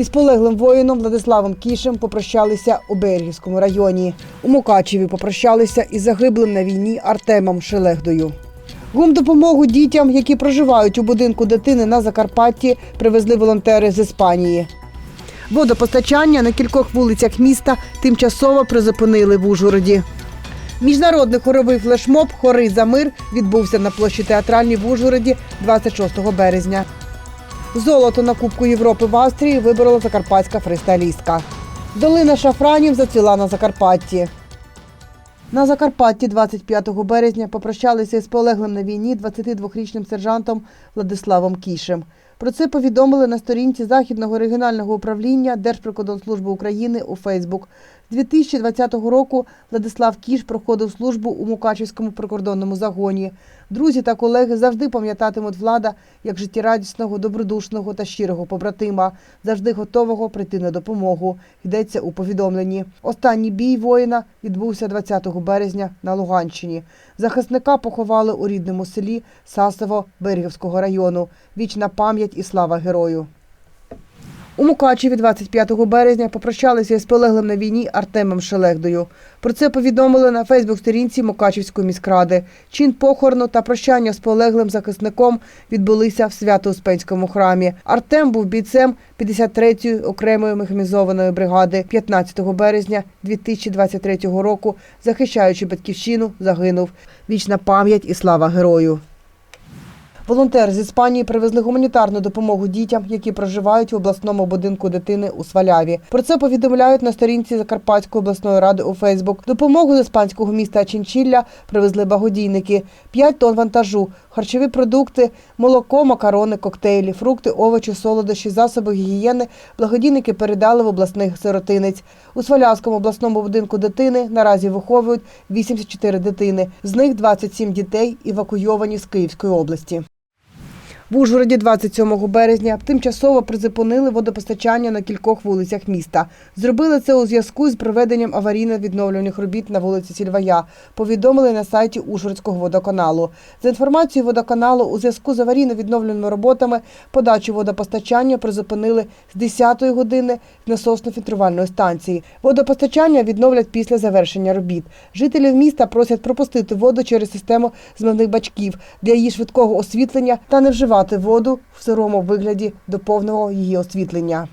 Із полеглим воїном Владиславом Кішем попрощалися у Берегівському районі. У Мукачеві попрощалися із загиблим на війні Артемом Шелегдою. Гумдопомогу дітям, які проживають у будинку дитини на Закарпатті, привезли волонтери з Іспанії. Водопостачання на кількох вулицях міста тимчасово призупинили в Ужгороді. Міжнародний хоровий флешмоб Хори за мир відбувся на площі театральній в Ужгороді 26 березня. Золото на Кубку Європи в Австрії виборола закарпатська фристайлістка. Долина шафранів зацвіла на Закарпатті. На Закарпатті 25 березня попрощалися із полеглим на війні 22-річним сержантом Владиславом Кішем. Про це повідомили на сторінці Західного регіонального управління Держприкордонслужби України у Фейсбук. З 2020 року Владислав Кіш проходив службу у Мукачівському прикордонному загоні. Друзі та колеги завжди пам'ятатимуть влада як життєрадісного, добродушного та щирого побратима, завжди готового прийти на допомогу. Йдеться у повідомленні. Останній бій воїна відбувся 20 березня на Луганщині. Захисника поховали у рідному селі Сасово Берегівського району. Вічна пам'ять і слава герою. У Мукачеві 25 березня попрощалися із полеглим на війні Артемом Шелегдою. Про це повідомили на Фейсбук-сторінці Мукачівської міськради. Чин похорону та прощання з полеглим захисником відбулися в Свято-Успенському храмі. Артем був бійцем 53-ї окремої механізованої бригади. 15 березня 2023 року, захищаючи батьківщину, загинув. Вічна пам'ять і слава герою. Волонтери з Іспанії привезли гуманітарну допомогу дітям, які проживають в обласному будинку дитини у Сваляві. Про це повідомляють на сторінці Закарпатської обласної ради у Фейсбук. Допомогу з іспанського міста Чінчілля привезли благодійники. 5 тонн вантажу, харчові продукти, молоко, макарони, коктейлі, фрукти, овочі, солодощі, засоби гігієни. Благодійники передали в обласних сиротинець. У Свалявському обласному будинку дитини наразі виховують 84 дитини. З них 27 дітей евакуйовані з Київської області. В Ужгороді 27 березня тимчасово призупинили водопостачання на кількох вулицях міста. Зробили це у зв'язку з проведенням аварійно-відновлюваних робіт на вулиці Сільвая. Повідомили на сайті Ужгородського водоканалу. За інформацією водоканалу, у зв'язку з аварійно-відновленими роботами подачу водопостачання призупинили з 10 години з насосно-фільтрувальної станції. Водопостачання відновлять після завершення робіт. Жителів міста просять пропустити воду через систему змивних бачків для її швидкого освітлення та не вживати воду в сирому вигляді до повного її освітлення.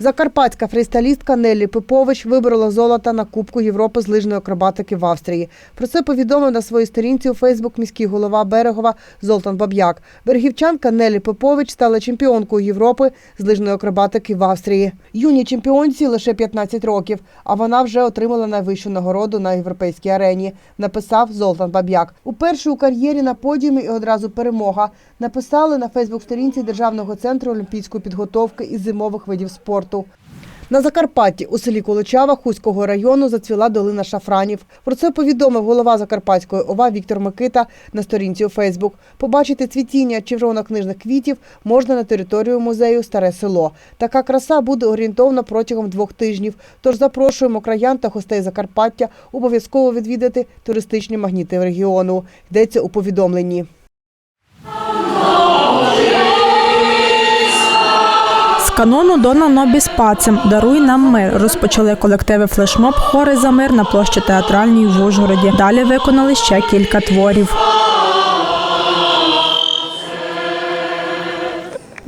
Закарпатська фристайлістка Неллі Пипович виборола золото на Кубку Європи з лижної акробатики в Австрії. Про це повідомив на своїй сторінці у Фейсбук міський голова Берегова Золтан Баб'як. Берегівчанка Неллі Пипович стала чемпіонкою Європи з лижної акробатики в Австрії. Юній чемпіонці лише 15 років, а вона вже отримала найвищу нагороду на європейській арені. Написав Золтан Баб'як. Уперше у кар'єрі на подіумі і одразу перемога. Написали на Фейсбук-сторінці Державного центру олімпійської підготовки із зимових видів спорту. На Закарпатті у селі Колочава Хуського району зацвіла долина шафранів. Про це повідомив голова Закарпатської ОВА Віктор Микита на сторінці у Фейсбук. Побачити цвітіння червоно-книжних квітів можна на територію музею Старе село. Така краса буде орієнтовно протягом двох тижнів. Тож запрошуємо краян та гостей Закарпаття обов'язково відвідати туристичні магніти регіону. Йдеться у повідомленні. Канону Дона Нобіс Пацем Даруй нам мир розпочали колективи флешмоб Хори за мир на площі театральній в Ужгороді. Далі виконали ще кілька творів.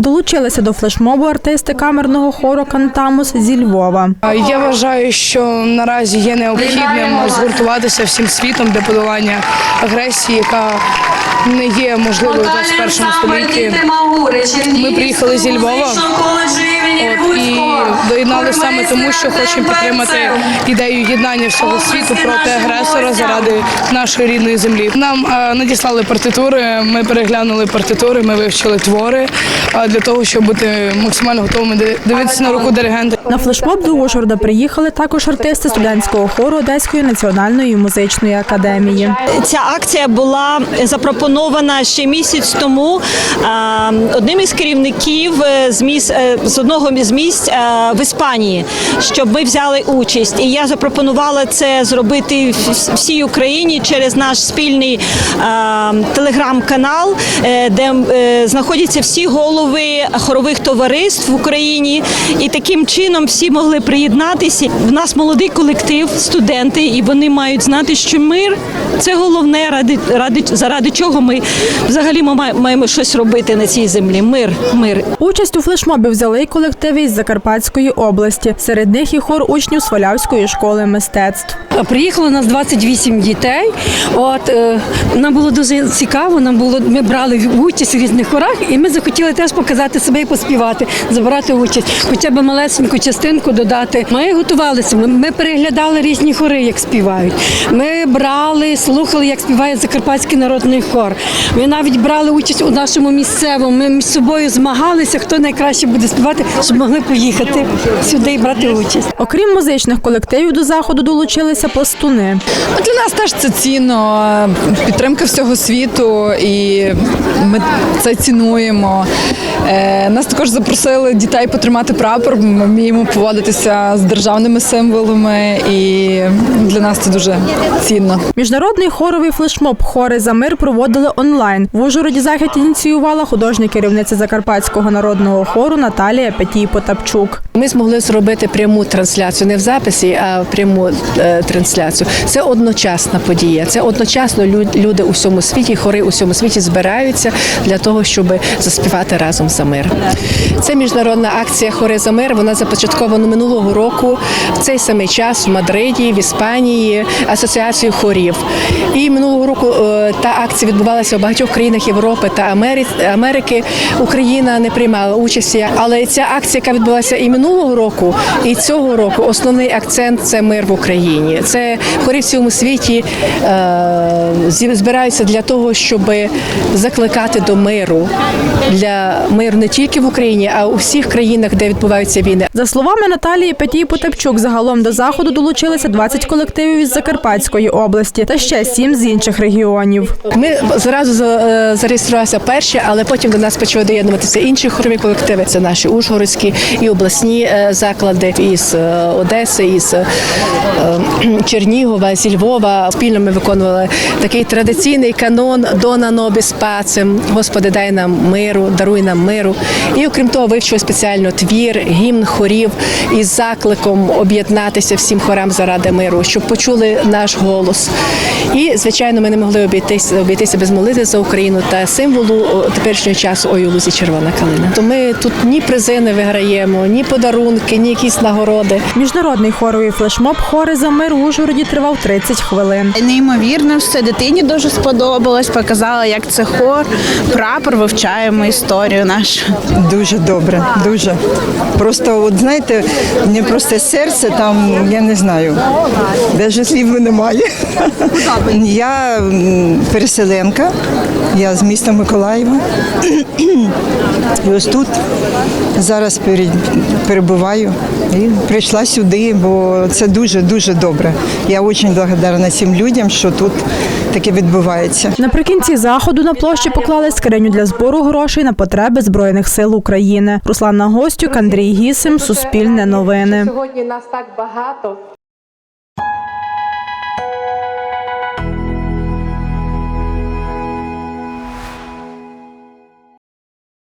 Долучилися до флешмобу артисти камерного хору Кантамус зі Львова. Я вважаю, що наразі є необхідним згуртуватися всім світом для подолання агресії, яка не є можливою в 21 столітті. Ми приїхали зі Львова от, і доєдналися саме тому, що хочемо підтримати ідею єднання всього світу проти агресора заради нашої рідної землі. Нам е, надіслали партитури, ми переглянули партитури, ми вивчили твори е, для того, щоб бути максимально готовими дивитися на руку диригента. На флешмоб до Ужгорода приїхали також артисти студентського хору Одеської національної музичної академії. Ця акція була запропонована ще місяць тому е, одним із керівників е, з міс з одного одного з місць е, в Іспанії, щоб ми взяли участь. І я запропонувала це зробити всій Україні через наш спільний е, телеграм-канал, е, де знаходяться всі голови хорових товариств в Україні. І таким чином всі могли приєднатися. В нас молодий колектив, студенти, і вони мають знати, що мир це головне, ради, ради заради чого ми взагалі ми маємо щось робити на цій землі. Мир, мир. Участь у флешмобі взяли й колективи із Закарпатської області. Серед них і хор учнів Свалявської школи мистецтв. Приїхало нас 28 дітей. От е, нам було дуже цікаво. Нам було ми брали участь у різних хорах, і ми захотіли теж показати себе і поспівати, забрати участь, хоча б малесеньку частинку додати. Ми готувалися. Ми переглядали різні хори, як співають. Ми брали, слухали, як співає Закарпатський народний хор. Ми навіть брали участь у нашому місцевому. Ми між собою змагалися, хто найкраще буде співати, щоб могли поїхати сюди і брати участь. Окрім музичних колективів до заходу долучилися пластуни. Для нас теж це цінно, е, підтримка всього світу, і ми це цінуємо. Е, Нас також запросили дітей потримати прапор. Ми вміємо поводитися з державними символами, і для нас це дуже цінно. Міжнародний хоровий флешмоб Хори за мир проводили онлайн. В Ужгороді захід ініціювала художня керівниця Закарпатського народного хору Наталія Петій Потапчук. Ми змогли зробити пряму трансляцію не в записі, а пряму е, трансляцію. Це одночасна подія. Це одночасно люди у всьому світі, хори у всьому світі збираються для того, щоб заспівати разом за мир. Це міжнародна акція Хори за мир. Вона започаткована минулого року в цей самий час в Мадриді, в Іспанії, асоціацією хорів. І минулого року е, та акція відбувалася у багатьох країнах Європи та Америки. Україна не приймала участі, але ця акція, яка відбулася і минулого року, і цього року, основний акцент це мир в Україні. Це хорі в цьому світі е, збираються для того, щоб закликати до миру для миру не тільки в Україні, а у всіх країнах, де відбуваються війни. За словами Наталії Петій Потапчук, загалом до заходу долучилися 20 колективів із Закарпатської області та ще 7 з інших регіонів. Ми зразу е, зареєструвалися перші, але потім до нас почали доєднуватися інші хорові колективи. Це наші ужгородські і обласні е, заклади із е, Одеси, із е, е, Чернігова, зі Львова. Спільно ми виконували такий традиційний канон Дона Нобіс Пацем. Господи, дай нам миру, даруй нам миру. І окрім того, вивчили спеціально твір, гімн хорів із закликом об'єднатися всім хорам заради миру, щоб почули наш голос. І звичайно, ми не могли обійтися обійтися без молитви за Україну та символу теперішнього часу ой у лузі червона калина. То ми тут ні призи не виграємо, ні подарунки, ні якісь нагороди. Міжнародний хоровий флешмоб Хори за мир у Ужгороді тривав 30 хвилин. Неймовірно, все дитині дуже сподобалось. Показала, як це хор, прапор, вивчаємо історію нашу. Дуже добре, дуже. Просто, от знаєте, мені просто серце там, я не знаю, навіть слів немає. Я переселенка, я з міста Миколаєва. І ось тут зараз перебуваю і прийшла сюди, бо це дуже-дуже добре. Я дуже благодарна цим людям, що тут таке відбувається. Наприкінці заходу на площі поклали скриню для збору грошей на потреби Збройних сил України. Руслана Гостюк, Андрій Гісим, Суспільне новини. Сьогодні нас так багато.